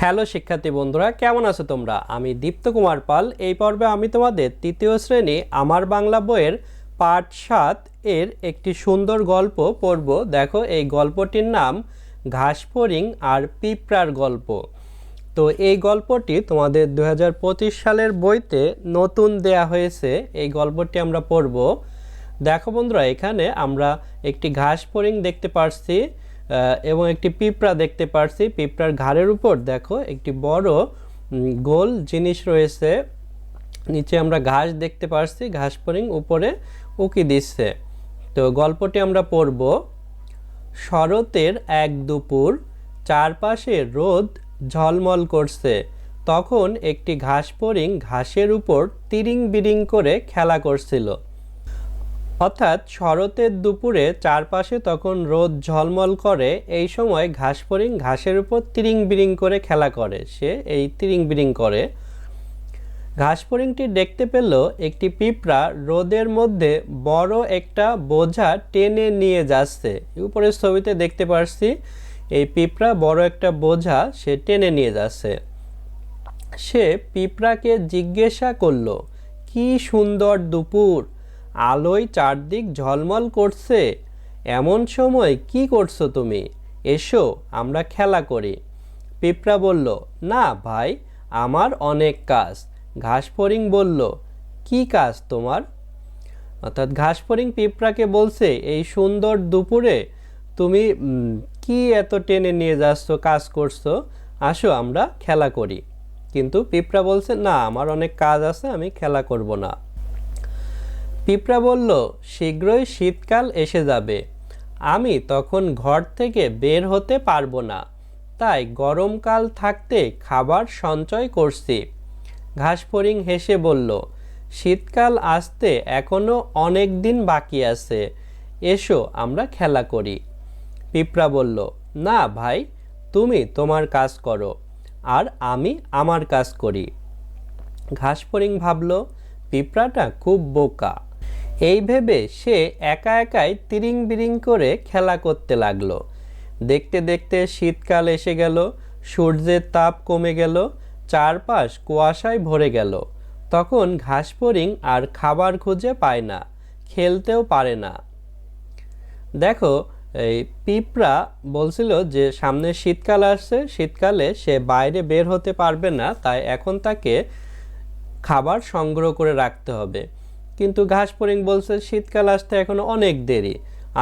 Hello শিক্ষার্থী বন্ধুরা, কেমন আছো তোমরা? আমি দীপ্ত কুমার পাল। এই পর্বে আমি তোমাদের তৃতীয় শ্রেণি আমার বাংলা বইয়ের পাঠ সাত এর একটি সুন্দর গল্প পড়ব। দেখো, এই গল্পটির নাম ঘাসফড়িং আর পিঁপড়ার গল্প। তো এই গল্পটি তোমাদের দু হাজার পঁচিশ সালের বইতে নতুন দেয়া হয়েছে। এই গল্পটি আমরা পড়ব। দেখো বন্ধুরা, এখানে আমরা একটি ঘাস ফড়িং দেখতে পারছি। এবং একটি পিঁপড়া দেখতে পারছি। পিঁপড়ার ঘাড়ের উপর দেখো একটি বড় গোল জিনিস রয়েছে। নিচে আমরা ঘাস দেখতে পারছি, ঘাস ফড়িং উপরে উকি দিচ্ছে। তো গল্পটি আমরা পড়ব। শরতের এক দুপুর চারপাশে রোদ ঝলমল করছে। তখন একটি ঘাস ফড়িং ঘাসের উপর তিরিং বিরিং করে খেলা করছিল। অর্থাৎ শরতের দুপুরে চারপাশে তখন রোদ ঝলমল করে, এই সময় ঘাস ফড়িং ঘাসের উপর তিরিং বিরিং করে খেলা করে। সে এই তিরিং বিরিং করে। ঘাস ফড়িংটি দেখতে পেল একটি পিঁপড়া রোদের মধ্যে বড় একটা বোঝা টেনে নিয়ে যাচ্ছে। উপরের ছবিতে দেখতে পারছি, এই পিঁপড়া বড় একটা বোঝা সে টেনে নিয়ে যাচ্ছে। সে পিঁপড়াকে জিজ্ঞাসা করল, কি সুন্দর দুপুর! আলোয় চারদিক ঝলমল করছে। এমন সময় কি করছ তুমি? এসো, আমরা খেলা করি। পিঁপড়া বলল, না ভাই, আমার অনেক কাজ। ঘাসফড়িং বলল, কি কাজ তোমার? অর্থাৎ ঘাসফড়িং পিঁপড়াকে বলছে, এই সুন্দর দুপুরে তুমি কি এত টেনে নিয়ে যাচ্ছ, কাজ করছ? আসো, আমরা খেলা করি। কিন্তু পিঁপড়া বলছে, না, আমার অনেক কাজ আছে, আমি খেলা করব না। পিঁপড়া বলল, শীঘ্রই শীতকাল এসে যাবে। আমি তখন ঘর থেকে বের হতে পারব না। তাই গরমকাল থাকতে খাবার সঞ্চয় করছি। ঘাসফড়িং হেসে বলল, শীতকাল আসতে এখনও অনেক দিন বাকি আছে। এসো, আমরা খেলা করি। পিঁপড়া বলল, না ভাই, তুমি তোমার কাজ করো, আর আমি আমার কাজ করি। ঘাসফড়িং ভাবল, পিঁপড়াটা খুব বোকা। এই ভেবে সে একা একাই তিরিং বিরিং করে খেলা করতে লাগল। দেখতে দেখতে শীতকাল এসে গেল, সূর্যের তাপ কমে গেল, চারপাশ কুয়াশায় ভরে গেল। তখন ঘাসফড়িং আর খাবার খুঁজে পায় না, খেলতেও পারে না। দেখো, এই পিঁপড়া বলছিল যে সামনে শীতকাল আসছে, শীতকালে সে বাইরে বের হতে পারবে না, তাই এখন তাকে খাবার সংগ্রহ করে রাখতে হবে। কিন্তু ঘাস ফড়িং বলছে শীতকাল আসতে এখনও অনেক দেরি।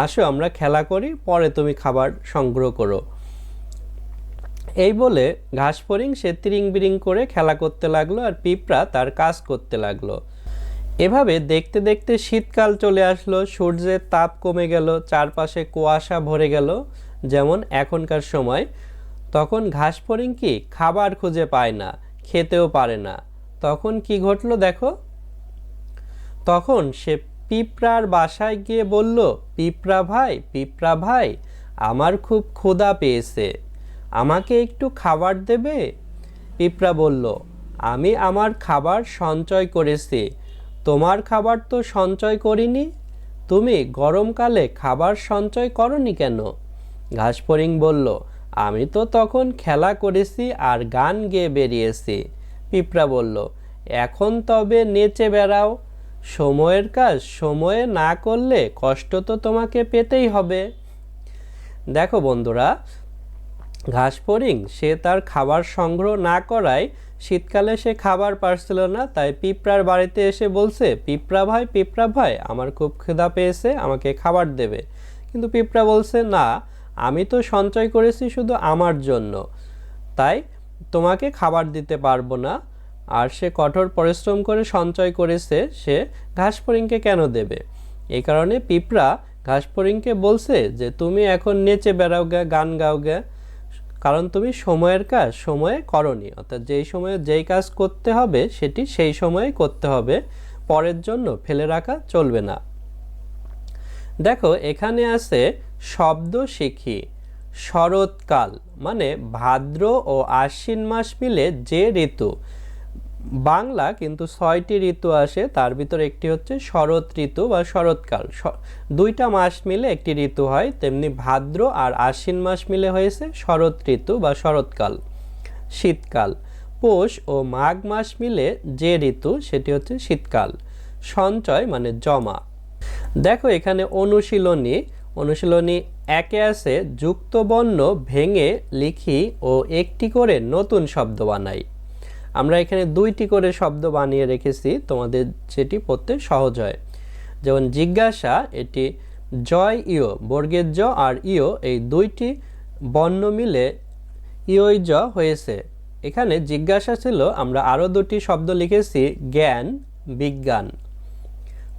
আসো, আমরা খেলা করি, পরে তুমি খাবার সংগ্রহ করো। এই বলে ঘাস ফড়িং সে তিরিং বিরিং করে খেলা করতে লাগল আর পিঁপড়া তার কাজ করতে লাগল। এভাবে দেখতে দেখতে শীতকাল চলে আসলো, সূর্যের তাপ কমে গেল, চারপাশে কুয়াশা ভরে গেল যেমন এখনকার সময়। তখন ঘাস ফড়িং কি? খাবার খুঁজে পায় না, খেতেও পারে না। তখন কি ঘটলো দেখো? তখন সে পিঁপড়ার বাসায় গিয়ে বলল, পিঁপড়া ভাই পিঁপড়া ভাই, আমার খুব ক্ষুধা পেয়েছে। আমাকে একটু খাবার দেবে? পিঁপড়া বলল, আমি আমার খাবার সঞ্চয় করেছি। তোমার খাবার তো সঞ্চয় করিনি? তুমি গরমকালে খাবার সঞ্চয় করনি কেন? ঘাসফড়িং বলল, আমি তো তখন খেলা করেছি আর গান গেয়ে বেরিয়েছি। পিঁপড়া বলল, এখন তবে নেচে বেড়াও। সময়ের কাজ সময়ে না করলে কষ্ট তো তোমাকে পেতেই হবে। দেখো বন্ধুরা ঘাসফড়িং সে তার খাবার সংগ্রহ না করায় শীতকালে সে খাবার পারছিল না, তাই পিঁপড়ার বাড়িতে এসে বলছে, পিঁপড়া ভাই পিঁপড়া ভাই, আমার খুব ক্ষুধা পেয়েছে, আমাকে খাবার দেবে। কিন্তু পিঁপড়া বলছে, না, আমি তো সঞ্চয় করেছি শুধু আমার জন্য, তাই তোমাকে খাবার দিতে পারব না। আর সে কঠোর পরিশ্রম করে সঞ্চয় করেছে, সে ঘাসফড়িংকে কেন দেবে? এই কারণে পিঁপড়া ঘাসফড়িংকে বলছে যে, তুমি এখন নেচে বেড়াও গে, গান গাও গে। কারণ তুমি সময়ের কাজ, সময়ে করনি। অর্থাৎ যেই সময়ে যেই কাজ করতে হবে, সেটি সেই সময়ে করতে হবে। পরের জন্য ফেলে রাখা চলবে না। দেখো, এখানে আছে শব্দ শিখি, শরৎকাল মানে ভাদ্র ও আশ্বিন মাস মিলে যে ঋতু বাংলা কিন্তু ছয়টি ঋতু আসে, তার ভিতরে একটি হচ্ছে শরৎ ঋতু বা শরৎকাল। দুইটা মাস মিলে একটি ঋতু হয়, তেমনি ভাদ্র আর আশ্বিন মাস মিলে হয়েছে শরৎ ঋতু বা শরৎকাল, শীতকাল। পৌষ ও মাঘ মাস মিলে যে ঋতু, সেটি হচ্ছে শীতকাল, সঞ্চয় মানে জমা। দেখো এখানে অনুশীলনী অনুশীলনী একে আছে যুক্ত বর্ণ ভেঙে লিখি ও একটি করে নতুন শব্দ বানাই। আমরা এখানে দুইটি করে শব্দ বানিয়ে রেখেছি, তোমাদের যেটি পড়তে সহজ হয়। যেমন জিজ্ঞাসা, এটি জয় ইও বর্গের জ আর ইও এই দুইটি বর্ণ মিলে ইয়ই জ হয়েছে। এখানে জিজ্ঞাসা ছিল, আমরা আরও দুটি শব্দ লিখেছি, জ্ঞান, বিজ্ঞান।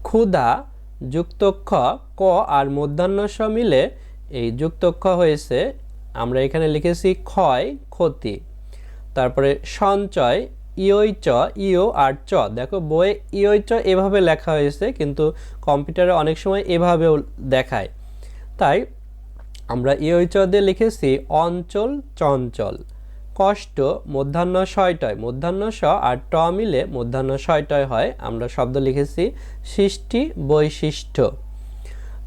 ক্ষুধা যুক্তক্ষ ক আর মধ্যাহ্নস্ব মিলে এই যুক্তক্ষ হয়েছে। আমরা এখানে লিখেছি ক্ষয়, ক্ষতি। তারপরে সঞ্চয় ইয়ই চ ইও আর চ। দেখো বইয়ে ইয়ই চ এভাবে লেখা হয়েছে, কিন্তু কম্পিউটারে অনেক সময় এভাবেও দেখায়। তাই আমরা ইয়ই চ দিয়ে লিখেছি, অঞ্চল চঞ্চল। কষ্ট মধ্যাহ্ন ছয়টয় মধ্যাহ্ন স আর ট মিলে মধ্যাহ্ন ছয়টয় হয়। আমরা শব্দ লিখেছি, সৃষ্টি বৈশিষ্ট্য।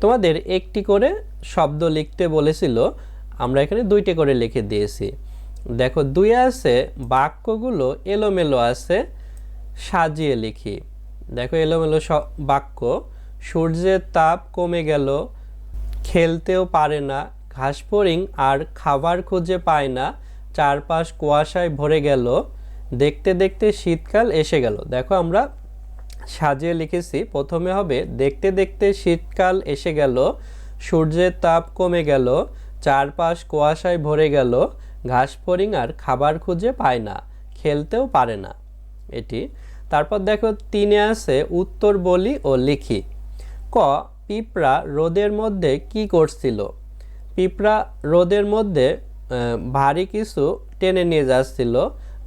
তোমাদের একটি করে শব্দ লিখতে বলেছিল, আমরা এখানে দুইটি করে লিখে দিয়েছি। দেখো, দুই আছে, বাক্যগুলো এলোমেলো আছে, সাজিয়ে লিখি। দেখো, এলোমেলো বাক্য, সূর্যের তাপ কমে গেল, খেলতেও পারে না ঘাসফড়িং আর খাবার খুঁজে পায় না, চারপাশ কুয়াশায় ভরে গেল, দেখতে দেখতে শীতকাল এসে গেল। দেখো, আমরা সাজিয়ে লিখেছি, প্রথমে হবে, দেখতে দেখতে শীতকাল এসে গেল, সূর্যের তাপ কমে গেল, চারপাশ কুয়াশায় ভরে গেল ঘাসফড়িং আর খাবার খুঁজে পায় না, খেলতেও পারে না। এটি। তারপর দেখো, তিনে আছে উত্তর বলি ও লিখি। ক, পিঁপড়া রোদের মধ্যে কি করছিল? পিঁপড়া রোদের মধ্যে ভারী কিছু টেনে নিয়ে যাচ্ছিল।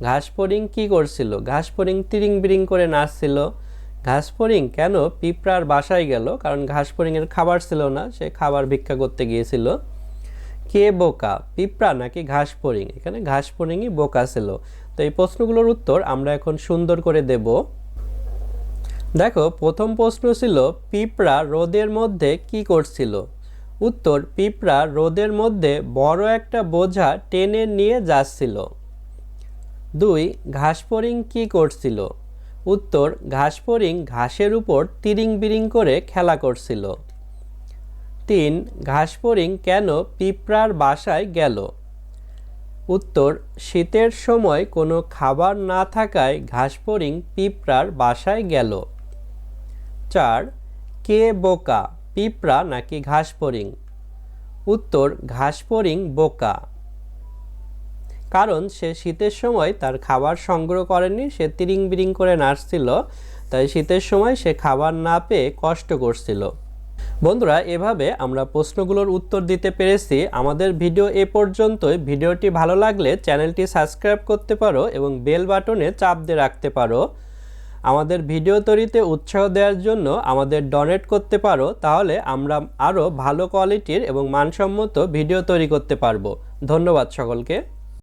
ঘাসফড়িং কি করছিল? ঘাসফড়িং তিরিং বিরিং করে নাচছিল ঘাসফড়িং কেন? পিঁপড়ার বাসায় গেল, কারণ ঘাসফড়িংয়ের খাবার ছিল না, সে খাবার ভিক্ষা করতে গিয়েছিল। কে বোকা? পিঁপড়া নাকি ঘাসফড়িং এখানে ঘাসফড়িংই বোকা ছিল। তো এই প্রশ্নগুলোর উত্তর আমরা এখন সুন্দর করে দেব। দেখো, প্রথম প্রশ্ন ছিল, পিঁপড়া রোদের মধ্যে কি করছিল? উত্তর, পিঁপড়া রোদের মধ্যে বড় একটা বোঝা টেনে নিয়ে যাচ্ছিল। দুই ঘাসফড়িং কি করছিল? উত্তর ঘাসফড়িং ঘাসের উপর তিরিং বিরিং করে খেলা করছিল। তিন ঘাসফড়িং কেন পিঁপড়ার বাসায় গেল? উত্তর, শীতের সময় কোনো খাবার না থাকায় ঘাসফড়িং পিঁপড়ার বাসায় গেল। চার, কে বোকা, পিঁপড়া নাকি ঘাসফড়িং? উত্তর, ঘাসফড়িং বোকা। কারণ সে শীতের সময় তার খাবার সংগ্রহ করেনি, সে তিরিং বিরিং করে নাচছিল তাই শীতের সময় সে খাবার না পেয়ে কষ্ট করছিল। বন্ধুরা, এভাবে আমরা প্রশ্নগুলোর উত্তর দিতে পেরেছি। আমাদের ভিডিও এ পর্যন্তই। ভিডিওটি ভালো লাগলে চ্যানেলটি সাবস্ক্রাইব করতে পারো এবং বেল বাটনে চাপ দিয়ে রাখতে পারো। আমাদের ভিডিও তৈরিতে উৎসাহ দেওয়ার জন্য আমাদের ডোনেট করতে পারো। তাহলে আমরা আরও ভালো কোয়ালিটির এবং মানসম্মত ভিডিও তৈরি করতে পারব। ধন্যবাদ সকলকে।